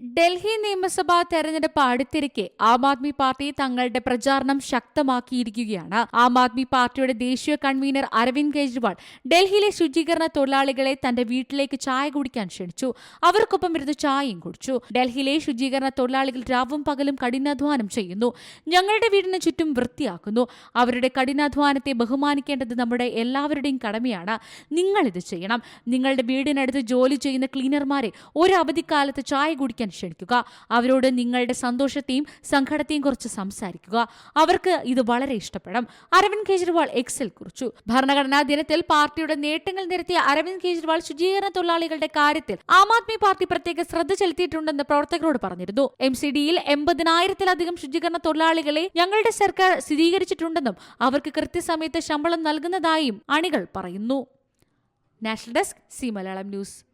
ഡൽഹി നിയമസഭാ തെരഞ്ഞെടുപ്പ് അടുത്തിരിക്കെ ആം ആദ്മി പാർട്ടി തങ്ങളുടെ പ്രചാരണം ശക്തമാക്കിയിരിക്കുകയാണ്. ആം ആദ്മി പാർട്ടിയുടെ ദേശീയ കൺവീനർ അരവിന്ദ് കെജ്രിവാൾ ഡൽഹിയിലെ ശുചീകരണ തൊഴിലാളികളെ തന്റെ വീട്ടിലേക്ക് ചായ കുടിക്കാൻ ക്ഷണിച്ചു. അവർക്കൊപ്പം ഇരുന്ന് ചായയും കുടിച്ചു. ഡൽഹിയിലെ ശുചീകരണ തൊഴിലാളികൾ രാവും പകലും കഠിനാധ്വാനം ചെയ്യുന്നു. ഞങ്ങളുടെ വീടിന് ചുറ്റും വൃത്തിയാക്കുന്നു. അവരുടെ കഠിനാധ്വാനത്തെ ബഹുമാനിക്കേണ്ടത് നമ്മുടെ എല്ലാവരുടെയും കടമയാണ്. നിങ്ങൾ ഇത് ചെയ്യണം. നിങ്ങളുടെ വീടിനടുത്ത് ജോലി ചെയ്യുന്ന ക്ലീനർമാരെ ഒരു അവധിക്കാലത്ത് ചായ കുടിക്കാൻ ക്ഷണിക്കുക. അവരോട് നിങ്ങളുടെ സന്തോഷത്തെയും സങ്കടത്തെയും കുറിച്ച് സംസാരിക്കുക. അവർക്ക് ഇത് വളരെ ഇഷ്ടപ്പെടും. അരവിന്ദ് കെജ്രിവാൾ എക്സിൽ കുറിച്ചു. ഭരണഘടനാ ദിനത്തിൽ പാർട്ടിയുടെ നേട്ടങ്ങൾ നിരത്തിയ അരവിന്ദ് കെജ്രിവാൾ ശുചീകരണ തൊഴിലാളികളുടെ കാര്യത്തിൽ ആം ആദ്മി പാർട്ടി പ്രത്യേക ശ്രദ്ധ ചെലുത്തിയിട്ടുണ്ടെന്ന് പ്രവർത്തകരോട് പറഞ്ഞിരുന്നു. എം സി ഡിയിൽ എൺപതിനായിരത്തിലധികം ശുചീകരണ തൊഴിലാളികളെ ഞങ്ങളുടെ സർക്കാർ സ്ഥിരീകരിച്ചിട്ടുണ്ടെന്നും അവർക്ക് കൃത്യസമയത്ത് ശമ്പളം നൽകുന്നതായും അണികൾ പറയുന്നു. National desk C Malayalam news.